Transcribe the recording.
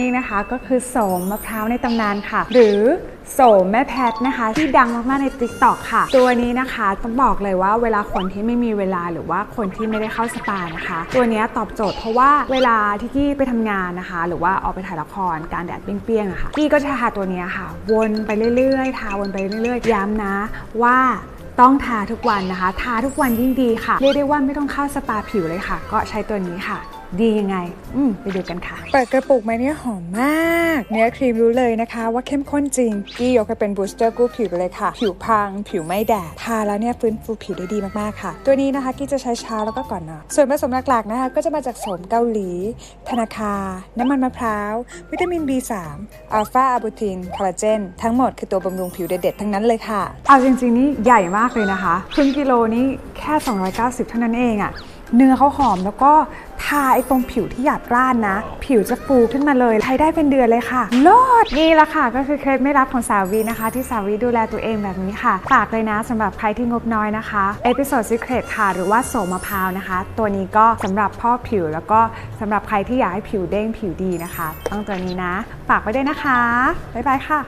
นี่นะคะก็คือโสมมะพร้าวในตำนานค่ะ หรือโสมแม่แพทนะคะ ที่ดังมาก ๆ ใน t ิ k t o k ค่ะ ตัวนี้นะคะต้องบอกเลยว่าเวลาคนที่ไม่มีเวลาหรือว่าคนที่ไม่ได้เข้าสปานะคะ ตัวนี้ตอบโจทย์เพราะว่าเวลาที่กี้ไปทำงานนะคะ หรือว่าออกไปถ่ายละครการแดดเปรี้ยงๆนะคะกี้ก็จะทาตัวนี้ค่ะ วนไปเรื่อยๆทาวนไปเรื่อยๆย้ำนะว่าต้องทาทุกวันนะคะ ทาทุกวันยิ่งดีค่ะเรียกได้ว่าไม่ต้องเข้าสปาผิวเลยค่ะ ก็ใช้ตัวนี้ค่ะดียังไง อืมไปดูกันค่ะ เปิดกระปุกมาเนี่ยหอมมาก เนื้อครีมรู้เลยนะคะ ว่าเข้มข้นจริงกี้ยกให้เป็นบูสเตอร์กู้ผิวไปเลยค่ะ ผิวพัง ผิวไม่แดด ทาแล้วเนี่ยฟื้นฟูผิวได้ดีมากๆค่ะ ตัวนี้นะคะกี้จะใช้เช้าแล้วก็ก่อนนอน ส่วนผสมหลักๆนะคะ ก็จะมาจากโสมเกาหลี ธนาคารน้ำมันมะพร้าว วิตามิน B3 อัลฟาอะบูติน คอลลาเจน ทั้งหมดคือตัวบำรุงผิวเด็ดๆทั้งนั้นเลยค่ะ เอาจริงๆนี่ใหญ่มากเลยนะคะครึ่งกิโลนี่แค่ 290 เท่านั้นเองอะเนื้อเขาหอมแล้วก็ ทาไอ้ตรงผิวที่หยาบร้านนะ ผิวจะฟูขึ้นมาเลยใช้ได้เป็นเดือนเลยค่ะโลดนี่ละค่ะ ก็คือเคล็ดไม่รับของสาวีนะคะ ที่สาวีดูแลตัวเองแบบนี้ค่ะ ฝากเลยนะสำหรับใครที่งบน้อยนะคะเอพิโซดซิเครตค่ะ หรือว่าโสมะพร้าวนะคะ ตัวนี้ก็สำหรับพ่อผิวแล้วก็สำหรับใครที่อยากให้ผิวเด้งผิวดีนะคะต้องตัวนี้นะ ฝากไว้ด้วยนะคะบ๊ายบายค่ะ